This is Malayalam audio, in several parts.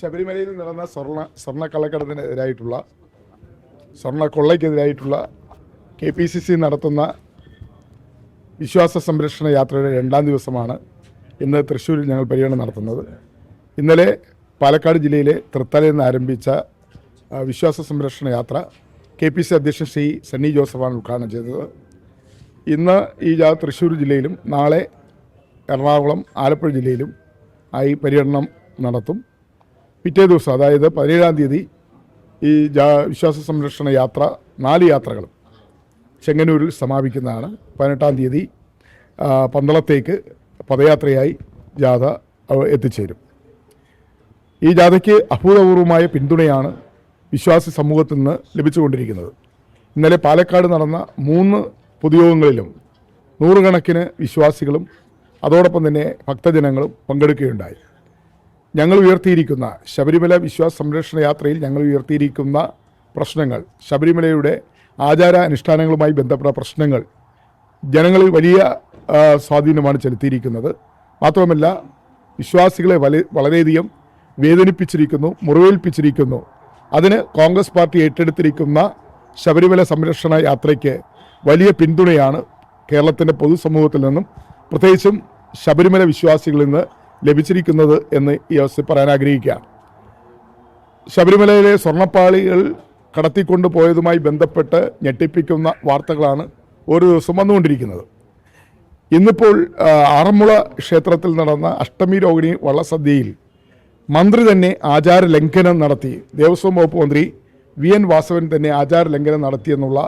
ശബരിമലയിൽ നടന്ന സ്വർണ സ്വർണ കള്ളക്കടത്തിനെതിരായിട്ടുള്ള സ്വർണ കൊള്ളയ്ക്കെതിരായിട്ടുള്ള കെ പി സി സി നടത്തുന്ന വിശ്വാസ സംരക്ഷണ യാത്രയുടെ രണ്ടാം ദിവസമാണ് ഇന്ന് തൃശ്ശൂരിൽ ഞങ്ങൾ പര്യടനം നടത്തുന്നത്. ഇന്നലെ പാലക്കാട് ജില്ലയിലെ തൃത്തലയിൽ നിന്ന് ആരംഭിച്ച വിശ്വാസ സംരക്ഷണ യാത്ര കെ പി സി അധ്യക്ഷൻ ശ്രീ സണ്ണി ജോസഫാണ് ഉദ്ഘാടനം ചെയ്തത്. ഇന്ന് ഈ ജാഥ തൃശ്ശൂർ ജില്ലയിലും നാളെ എറണാകുളം ആലപ്പുഴ ജില്ലയിലും ആയി പര്യടനം നടത്തും. പിറ്റേ ദിവസം അതായത് പതിനേഴാം തീയതി ഈ ജാ വിശ്വാസ സംരക്ഷണ യാത്ര നാല് യാത്രകളും ചെങ്ങന്നൂരിൽ സമാപിക്കുന്നതാണ്. പതിനെട്ടാം തീയതി പന്തളത്തേക്ക് പദയാത്രയായി ജാഥ എത്തിച്ചേരും. ഈ ജാഥയ്ക്ക് അഭൂതപൂർവമായ പിന്തുണയാണ് വിശ്വാസി സമൂഹത്തിൽ നിന്ന് ലഭിച്ചുകൊണ്ടിരിക്കുന്നത്. ഇന്നലെ പാലക്കാട് നടന്ന മൂന്ന് പൊതുയോഗങ്ങളിലും നൂറുകണക്കിന് വിശ്വാസികളും അതോടൊപ്പം തന്നെ ഭക്തജനങ്ങളും പങ്കെടുക്കുകയുണ്ടായി. ഞങ്ങൾ ഉയർത്തിയിരിക്കുന്ന ശബരിമല വിശ്വാസ സംരക്ഷണ യാത്രയിൽ ഞങ്ങൾ ഉയർത്തിയിരിക്കുന്ന പ്രശ്നങ്ങൾ ശബരിമലയുടെ ആചാര അനുഷ്ഠാനങ്ങളുമായി ബന്ധപ്പെട്ട പ്രശ്നങ്ങൾ ജനങ്ങളിൽ വലിയ സ്വാധീനമാണ് ചെലുത്തിയിരിക്കുന്നത്. മാത്രമല്ല വിശ്വാസികളെ വല വളരെയധികം വേദനിപ്പിച്ചിരിക്കുന്നു മുറിവേൽപ്പിച്ചിരിക്കുന്നു. അതിന് കോൺഗ്രസ് പാർട്ടി ഏറ്റെടുത്തിരിക്കുന്ന ശബരിമല സംരക്ഷണ യാത്രയ്ക്ക് വലിയ പിന്തുണയാണ് കേരളത്തിന്റെ പൊതുസമൂഹത്തിൽ നിന്നും. പ്രത്യേകിച്ചും ശബരിമല വിശ്വാസികളിൽ നിന്ന് ലഭിച്ചിരിക്കുന്നത് എന്ന് ഈ അവസ്ഥയിൽ പറയാൻ ആഗ്രഹിക്കുകയാണ്. ശബരിമലയിലെ സ്വർണപ്പാളികൾ കടത്തിക്കൊണ്ടു പോയതുമായി ബന്ധപ്പെട്ട് ഞെട്ടിപ്പിക്കുന്ന വാർത്തകളാണ് ഒരു ദിവസം വന്നുകൊണ്ടിരിക്കുന്നത്. ഇന്നിപ്പോൾ ആറന്മുള ക്ഷേത്രത്തിൽ നടന്ന അഷ്ടമി രോഹിണി വള്ളസദ്യയിൽ മന്ത്രി തന്നെ ആചാര ലംഘനം നടത്തി. ദേവസ്വം വകുപ്പ് മന്ത്രി വി എൻ വാസവൻ തന്നെ ആചാര ലംഘനം നടത്തിയെന്നുള്ള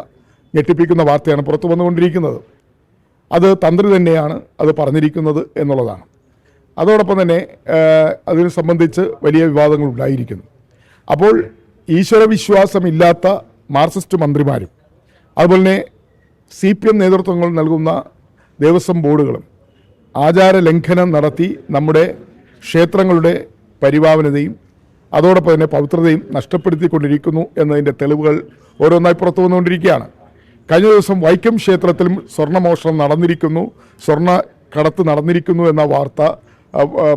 ഞെട്ടിപ്പിക്കുന്ന വാർത്തയാണ് പുറത്തു വന്നുകൊണ്ടിരിക്കുന്നത്. അത് തന്ത്രി തന്നെയാണ് അത് പറഞ്ഞിരിക്കുന്നത് എന്നുള്ളതാണ്. അതോടൊപ്പം തന്നെ അതിനെ സംബന്ധിച്ച് വലിയ വിവാദങ്ങൾ ഉണ്ടായിരിക്കുന്നു. അപ്പോൾ ഈശ്വരവിശ്വാസമില്ലാത്ത മാർക്സിസ്റ്റ് മന്ത്രിമാരും അതുപോലെ തന്നെ സി പി എം നേതൃത്വങ്ങൾ നൽകുന്ന ദേവസ്വം ബോർഡുകളും ആചാര ലംഘനം നടത്തി നമ്മുടെ ക്ഷേത്രങ്ങളുടെ പരിപാവനതയും അതോടൊപ്പം തന്നെ പവിത്രതയും നഷ്ടപ്പെടുത്തിക്കൊണ്ടിരിക്കുന്നു എന്നതിന്റെ തെളിവുകൾ ഓരോന്നായി പുറത്തു വന്നുകൊണ്ടിരിക്കുകയാണ്. കഴിഞ്ഞ ദിവസം വൈക്കം ക്ഷേത്രത്തിലും സ്വർണമോഷണം നടന്നിരിക്കുന്നു സ്വർണ കടത്ത് നടന്നിരിക്കുന്നു എന്ന വാർത്ത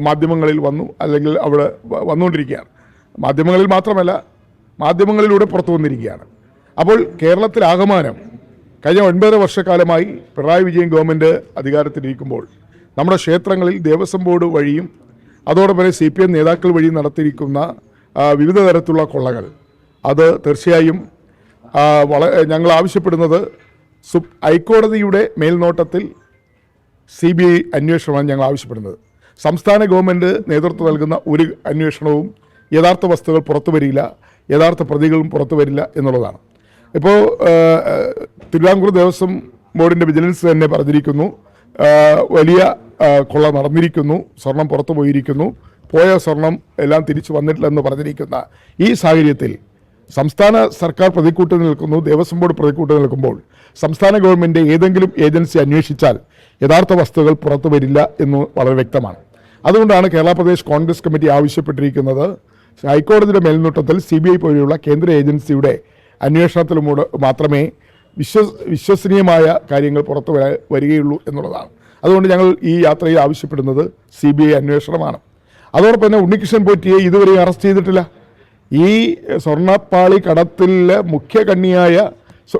മാധ്യമങ്ങളിൽ വന്നു അല്ലെങ്കിൽ അവിടെ വന്നുകൊണ്ടിരിക്കുകയാണ്. മാധ്യമങ്ങളിൽ മാത്രമല്ല മാധ്യമങ്ങളിലൂടെ പുറത്തു വന്നിരിക്കുകയാണ്. അപ്പോൾ കേരളത്തിലാകമാനം കഴിഞ്ഞ ഒൻപതര വർഷക്കാലമായി പിണറായി വിജയൻ ഗവൺമെന്റ് അധികാരത്തിലിരിക്കുമ്പോൾ നമ്മുടെ ക്ഷേത്രങ്ങളിൽ ദേവസ്വം ബോർഡ് വഴിയും അതോടൊപ്പം സി പി എം നേതാക്കൾ വഴി നടത്തിയിരിക്കുന്ന വിവിധ തരത്തിലുള്ള കൊള്ളകൾ. അത് തീർച്ചയായും ആ, വള ഞങ്ങൾ ആവശ്യപ്പെടുന്നത് സു ഹൈക്കോടതിയുടെ മേൽനോട്ടത്തിൽ സി ബി ഐ അന്വേഷണമാണ് ഞങ്ങൾ ആവശ്യപ്പെടുന്നത്. സംസ്ഥാന ഗവൺമെന്റ് നേതൃത്വം നൽകുന്ന ഒരു അന്വേഷണവും യഥാർത്ഥ വസ്തുക്കൾ പുറത്തു വരില്ല യഥാർത്ഥ പ്രതികളും പുറത്തു വരില്ല എന്നുള്ളതാണ്. ഇപ്പോൾ തിരുവിതാംകൂർ ദേവസ്വം ബോർഡിന്റെ വിജിലൻസ് തന്നെ പറഞ്ഞിരിക്കുന്നു വലിയ കൊള്ള നടന്നിരിക്കുന്നു സ്വർണം പുറത്തു പോയിരിക്കുന്നു പോയ സ്വർണം എല്ലാം തിരിച്ചു വന്നിട്ടില്ലെന്ന് പറഞ്ഞിരിക്കുന്ന ഈ സാഹചര്യത്തിൽ സംസ്ഥാന സർക്കാർ പ്രതിക്കൂട്ടിൽ നിൽക്കുന്നു ദേവസ്വം ബോർഡ് പ്രതിക്കൂട്ടിൽ നിൽക്കുമ്പോൾ സംസ്ഥാന ഗവൺമെന്റ് ഏതെങ്കിലും ഏജൻസി അന്വേഷിച്ചാൽ യഥാർത്ഥ വസ്തുതകൾ പുറത്തു വരില്ല എന്ന് വളരെ വ്യക്തമാണ്. അതുകൊണ്ടാണ് കേരള പ്രദേശ് കോൺഗ്രസ് കമ്മിറ്റി ആവശ്യപ്പെട്ടിരിക്കുന്നത് ഹൈക്കോടതിയുടെ മേൽനോട്ടത്തിൽ സി ബി ഐ പോലെയുള്ള കേന്ദ്ര ഏജൻസിയുടെ അന്വേഷണത്തിലൂടെ മാത്രമേ വിശ്വസ് വിശ്വസനീയമായ കാര്യങ്ങൾ പുറത്തു വരാ- വരികയുള്ളൂ എന്നുള്ളതാണ്. അതുകൊണ്ട് ഞങ്ങൾ ഈ യാത്രയിൽ ആവശ്യപ്പെടുന്നത് സി ബി ഐ അന്വേഷണമാണ്. അതോടൊപ്പം തന്നെ ഉണ്ണികൃഷ്ണൻ പോറ്റിയെ ഇതുവരെ അറസ്റ്റ് ചെയ്തിട്ടില്ല. ഈ സ്വർണപ്പാളി കടത്തിലെ മുഖ്യ കണ്ണിയായ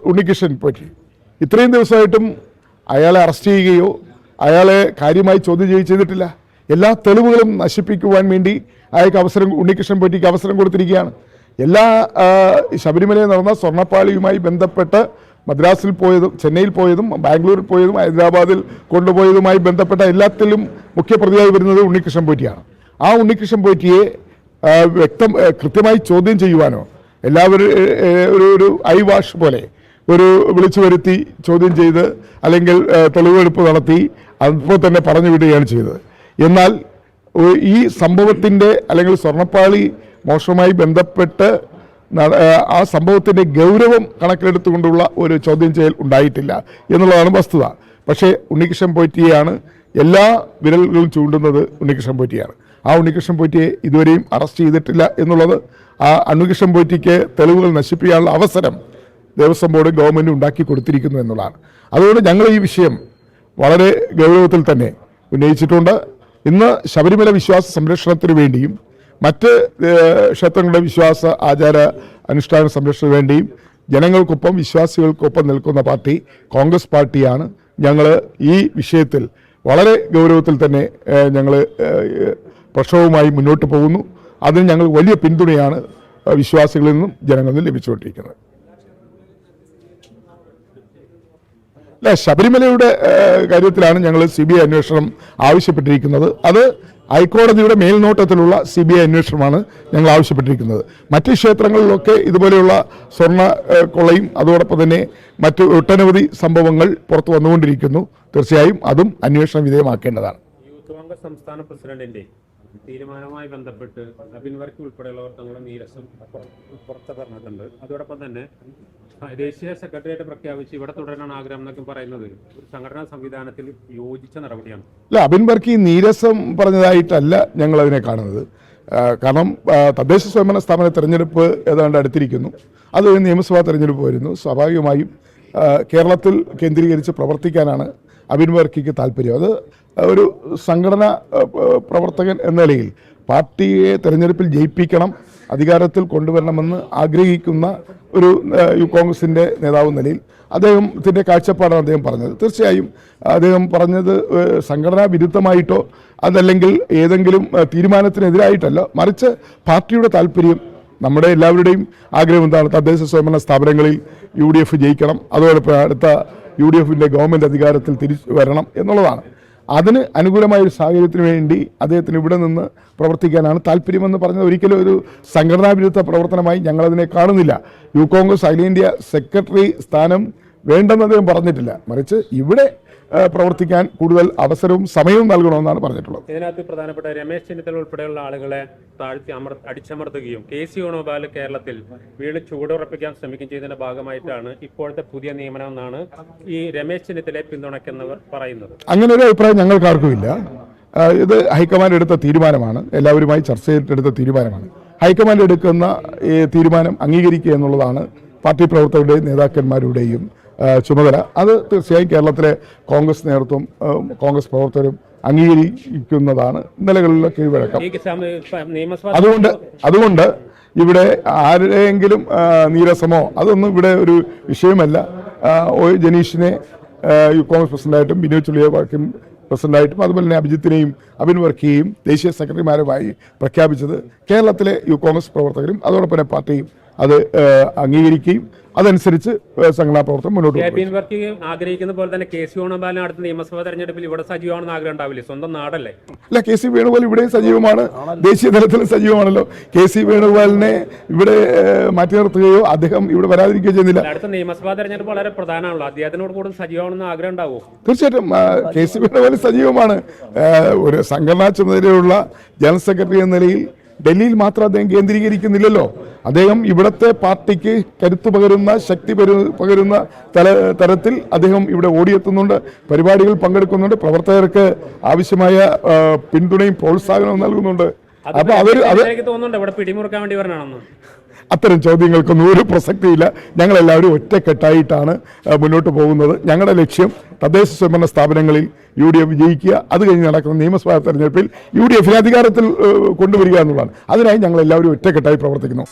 ഉണ്ണികൃഷ്ണൻ പറ്റി. ഇത്രയും ദിവസമായിട്ടും അയാളെ അറസ്റ്റ് ചെയ്യുകയോ അയാളെ കാര്യമായി ചോദ്യം ചെയ്തിട്ടില്ല. എല്ലാ തെളിവുകളും നശിപ്പിക്കുവാൻ വേണ്ടി അയാൾക്ക് അവസരം ഉണ്ണികൃഷ്ണൻ പറ്റിക്ക് അവസരം കൊടുത്തിരിക്കുകയാണ്. എല്ലാ ശബരിമലയിൽ നടന്ന സ്വർണപ്പാളിയുമായി ബന്ധപ്പെട്ട് മദ്രാസിൽ പോയതും ചെന്നൈയിൽ പോയതും ബാംഗ്ലൂരിൽ പോയതും ഹൈദരാബാദിൽ കൊണ്ടുപോയതുമായി ബന്ധപ്പെട്ട എല്ലാത്തിലും മുഖ്യപ്രതിയായി വരുന്നത് ഉണ്ണികൃഷ്ണൻ പോറ്റിയാണ്. ആ ഉണ്ണികൃഷ്ണൻ പോറ്റിയെ വ്യക്തം കൃത്യമായി ചോദ്യം ചെയ്യുവാനോ? എല്ലാവരും ഒരു ഒരു ഐ വാഷ് പോലെ ഒരു വിളിച്ചു വരുത്തി ചോദ്യം ചെയ്ത് അല്ലെങ്കിൽ തെളിവെടുപ്പ് നടത്തി അപ്പോൾ തന്നെ പറഞ്ഞു വിടുകയാണ് ചെയ്തത്. എന്നാൽ ഈ സംഭവത്തിന്റെ അല്ലെങ്കിൽ സ്വർണപ്പാളി മോഷണവുമായി ബന്ധപ്പെട്ട് ആ, സംഭവത്തിന്റെ ഗൗരവം കണക്കിലെടുത്തുകൊണ്ടുള്ള ഒരു ചോദ്യം ചെയ്യൽ ഉണ്ടായിട്ടില്ല എന്നുള്ളതാണ് വസ്തുത. പക്ഷേ ഉണ്ണികൃഷ്ണൻ പോറ്റിയെയാണ് എല്ലാ വിരലുകളും ചൂണ്ടുന്നത് ഉണ്ണികൃഷ്ണൻ പോറ്റിയാണ്. ആ ഉണ്ണികൃഷ്ണൻ പോറ്റിയെ ഇതുവരെയും അറസ്റ്റ് ചെയ്തിട്ടില്ല എന്നുള്ളത് ആ ഉണ്ണികൃഷ്ണൻ പോറ്റിക്ക് തെളിവുകൾ നശിപ്പിക്കാനുള്ള അവസരം ദേവസ്വം ബോർഡ് ഗവൺമെന്റ് ഉണ്ടാക്കി കൊടുത്തിരിക്കുന്നു എന്നുള്ളതാണ്. അതുകൊണ്ട് ഞങ്ങൾ ഈ വിഷയം വളരെ ഗൗരവത്തിൽ തന്നെ ഉന്നയിച്ചിട്ടുണ്ട്. ഇന്ന് ശബരിമല വിശ്വാസ സംരക്ഷണത്തിന് വേണ്ടിയും മറ്റ് ക്ഷേത്രങ്ങളുടെ വിശ്വാസ ആചാര അനുഷ്ഠാന സംരക്ഷണത്തിന് വേണ്ടിയും ജനങ്ങൾക്കൊപ്പം വിശ്വാസികൾക്കൊപ്പം നിൽക്കുന്ന പാർട്ടി കോൺഗ്രസ് പാർട്ടിയാണ്. ഞങ്ങൾ ഈ വിഷയത്തിൽ വളരെ ഗൗരവത്തിൽ തന്നെ ഞങ്ങൾ പ്രക്ഷോഭവുമായി മുന്നോട്ട് പോകുന്നു. അതിന് ഞങ്ങൾ വലിയ പിന്തുണയാണ് വിശ്വാസികളിൽ നിന്നും ജനങ്ങളിൽ നിന്നും ലഭിച്ചുകൊണ്ടിരിക്കുന്നത്. അല്ല ശബരിമലയുടെ കാര്യത്തിലാണ് ഞങ്ങൾ സി ബി ഐ അന്വേഷണം ആവശ്യപ്പെട്ടിരിക്കുന്നത്. അത് ഹൈക്കോടതിയുടെ മേൽനോട്ടത്തിലുള്ള സി ബി ഐ അന്വേഷണമാണ് ഞങ്ങൾ ആവശ്യപ്പെട്ടിരിക്കുന്നത്. മറ്റ് ക്ഷേത്രങ്ങളിലൊക്കെ ഇതുപോലെയുള്ള സ്വർണ കൊള്ളയും അതോടൊപ്പം തന്നെ മറ്റ് ഒട്ടനവധി സംഭവങ്ങൾ പുറത്തു വന്നുകൊണ്ടിരിക്കുന്നു. തീർച്ചയായും അതും അന്വേഷണ വിധേയമാക്കേണ്ടതാണ്. സംസ്ഥാന പ്രസിഡന്റിന്റെ തീരുമാനവുമായി ബന്ധപ്പെട്ട് അബിൻ വർക്ക് ഉൾപ്പെടെയുള്ളവർ തങ്ങളുടെ നീരസം പുറ- പുറത്ത് പറഞ്ഞിട്ടുണ്ട്. അതോടൊപ്പം തന്നെ ദേശീയ സെക്രട്ടേറിയറ്റ് പ്രഖ്യാപിച്ച് ഇവിടെ തുടരാനാണ് ആഗ്രഹം എന്നൊക്കെ പറയുന്നത്. ഒരു സംഘടനാ സംവിധാനത്തിൽ യോജിച്ച നടപടിയാണ്. അല്ല അബിൻ ഈ നീരസം പറഞ്ഞതായിട്ടല്ല ഞങ്ങൾ അതിനെ കാണുന്നത്. കാരണം തദ്ദേശ സ്വയംഭരണ സ്ഥാപന തെരഞ്ഞെടുപ്പ് ഏതാണ്ട് അടുത്തിരിക്കുന്നു. അത് നിയമസഭാ തെരഞ്ഞെടുപ്പ് വരുന്നു. സ്വാഭാവികമായും കേരളത്തിൽ കേന്ദ്രീകരിച്ച് പ്രവർത്തിക്കാനാണ് അബിൻ ബർക്കിക്ക് താല്പര്യം. അത് ഒരു സംഘടനാ പ്രവർത്തകൻ എന്ന നിലയിൽ പാർട്ടിയെ തെരഞ്ഞെടുപ്പിൽ ജയിപ്പിക്കണം അധികാരത്തിൽ കൊണ്ടുവരണമെന്ന് ആഗ്രഹിക്കുന്ന ഒരു കോൺഗ്രസിന്റെ നേതാവ് നിലയിൽ അദ്ദേഹത്തിന്റെ കാഴ്ചപ്പാടാണ് അദ്ദേഹം പറഞ്ഞത്. തീർച്ചയായും അദ്ദേഹം പറഞ്ഞത് സംഘടനാ വിരുദ്ധമായിട്ടോ അതല്ലെങ്കിൽ ഏതെങ്കിലും തീരുമാനത്തിനെതിരായിട്ടല്ല. മറിച്ച് പാർട്ടിയുടെ താല്പര്യം നമ്മുടെ എല്ലാവരുടെയും ആഗ്രഹം എന്താണ്? തദ്ദേശ സ്വയംഭരണ സ്ഥാപനങ്ങളിൽ യു ഡി എഫ് ജയിക്കണം. അതോടൊപ്പം അടുത്ത യു ഡി എഫിന്റെ ഗവൺമെന്റ് അധികാരത്തിൽ തിരിച്ചു വരണം എന്നുള്ളതാണ്. അതിന് അനുകൂലമായ ഒരു സാഹചര്യത്തിന് വേണ്ടി അദ്ദേഹത്തിന് ഇവിടെ നിന്ന് പ്രവർത്തിക്കാനാണ് താല്പര്യമെന്ന് പറഞ്ഞത്. ഒരിക്കലും ഒരു സംഘടനാ വിരുദ്ധ പ്രവർത്തനമായി ഞങ്ങളതിനെ കാണുന്നില്ല. യു കോൺഗ്രസ് അഖിലേന്ത്യാ സെക്രട്ടറി സ്ഥാനം വേണ്ടെന്ന് അദ്ദേഹം പറഞ്ഞിട്ടില്ല. മറിച്ച് ഇവിടെ പ്രവർത്തിക്കാൻ കൂടുതൽ അവസരവും സമയവും നൽകണമെന്നാണ് പറഞ്ഞിട്ടുള്ളത്. ഇതിനകത്ത് പ്രധാനപ്പെട്ട രമേശ് ചെന്നിത്തല ഉൾപ്പെടെയുള്ള ആളുകളെ താഴ്ത്തി അമർ അടിച്ചമർത്തുകയും കെ സി വേണുഗോപാൽ കേരളത്തിൽ വീട് ചൂടുറപ്പിക്കാൻ ശ്രമിക്കുകയും ചെയ്തതിന്റെ ഭാഗമായിട്ടാണ് ഇപ്പോഴത്തെ പുതിയ നിയമനം എന്നാണ് ഈ രമേശ് ചെന്നിത്തലയെ പിന്തുണയ്ക്കുന്നവർ പറയുന്നത്. അങ്ങനെ ഒരു അഭിപ്രായം ഞങ്ങൾക്കാർക്കുമില്ല ആർക്കുമില്ല ഇത് ഹൈക്കമാൻഡ് എടുത്ത തീരുമാനമാണ്. എല്ലാവരുമായി ചർച്ച ചെയ്തിട്ടെടുത്ത തീരുമാനമാണ്. ഹൈക്കമാൻഡ് എടുക്കുന്ന ഈ തീരുമാനം അംഗീകരിക്കുക എന്നുള്ളതാണ് പാർട്ടി പ്രവർത്തകരുടെയും നേതാക്കന്മാരുടെയും ചുമതല. അത് തീർച്ചയായും കേരളത്തിലെ കോൺഗ്രസ് നേതൃത്വം കോൺഗ്രസ് പ്രവർത്തകരും അംഗീകരിക്കുന്നതാണ് ഇന്നലകളിലെ കീഴ്വഴക്കം. അതുകൊണ്ട് അതുകൊണ്ട് ഇവിടെ ആരുടെയെങ്കിലും ആ, നീരസമോ അതൊന്നും ഇവിടെ ഒരു വിഷയമല്ല. ജനീഷിനെ യു കോൺഗ്രസ് പ്രസിഡന്റായിട്ടും ബിനോയ് ചുള്ളിയവാക്കും പ്രസിഡന്റായിട്ടും അതുപോലെ തന്നെ അഭിജിത്തിനെയും അബിൻ വർക്കിയെയും ദേശീയ സെക്രട്ടറിമാരുമായി പ്രഖ്യാപിച്ചത് കേരളത്തിലെ യു കോൺഗ്രസ് പ്രവർത്തകരും അതോടൊപ്പം തന്നെ പാർട്ടിയും അത് അംഗീകരിക്കുകയും അതനുസരിച്ച് സംഘടനാ പ്രവർത്തനം മുന്നോട്ട് പോകും ആഗ്രഹിക്കുന്ന പോലെ തന്നെ കെ സി വേണുഗോപാലിന് അടുത്ത നിയമസഭാ തെരഞ്ഞെടുപ്പിൽ ഇവിടെ സജീവമാണെന്ന് ആഗ്രഹം ഉണ്ടാവില്ലേ? സ്വന്തം നാടല്ലേ? അല്ല കെ സി വേണുഗോപാൽ ഇവിടെയും സജീവമാണ്. ദേശീയ തലത്തിലും സജീവമാണല്ലോ. കെ സി വേണുഗോപാലിനെ ഇവിടെ മാറ്റി നിർത്തുകയോ അദ്ദേഹം ഇവിടെ വരാതിരിക്കുകയോ ചെയ്യുന്നില്ല. അടുത്ത നിയമസഭാ തെരഞ്ഞെടുപ്പ് വളരെ പ്രധാനമാണല്ലോ. അദ്ദേഹത്തിനോട് കൂടുതൽ സജീവമാണെന്ന് ആഗ്രഹം ഉണ്ടാവുമോ തീർച്ചയായിട്ടും കെ സി വേണുഗോപാൽ സജീവമാണ്. ഒരു സംഘടനാ ചുമതലയുള്ള ജനറൽ സെക്രട്ടറി എന്ന നിലയിൽ ഡൽഹിയിൽ മാത്രം അദ്ദേഹം കേന്ദ്രീകരിക്കുന്നില്ലല്ലോ. അദ്ദേഹം ഇവിടത്തെ പാർട്ടിക്ക് കരുത്തു പകരുന്ന ശക്തി പകരു- പകരുന്ന തല തരത്തിൽ അദ്ദേഹം ഇവിടെ ഓടിയെത്തുന്നുണ്ട്. പരിപാടികൾ പങ്കെടുക്കുന്നുണ്ട്. പ്രവർത്തകർക്ക് ആവശ്യമായ പിന്തുണയും പ്രോത്സാഹനവും നൽകുന്നുണ്ട്. അപ്പൊ അവർ തോന്നുന്നുണ്ട്. ഇവിടെ പിടിമുറുക്കാൻ വേണ്ടി അത്തരം ചോദ്യങ്ങൾക്കൊന്നും ഒരു പ്രസക്തിയില്ല. ഞങ്ങളെല്ലാവരും ഒറ്റക്കെട്ടായിട്ടാണ് മുന്നോട്ട് പോകുന്നത്. ഞങ്ങളുടെ ലക്ഷ്യം തദ്ദേശ സ്വയംഭരണ സ്ഥാപനങ്ങളിൽ യു ഡി എഫ് വിജയിക്കുക അത് കഴിഞ്ഞ് നടക്കുന്ന നിയമസഭാ തെരഞ്ഞെടുപ്പിൽ യു ഡി എഫിനെ അധികാരത്തിൽ കൊണ്ടുവരിക എന്നുള്ളതാണ്. അതിനായി ഞങ്ങൾ എല്ലാവരും ഒറ്റക്കെട്ടായി പ്രവർത്തിക്കുന്നു.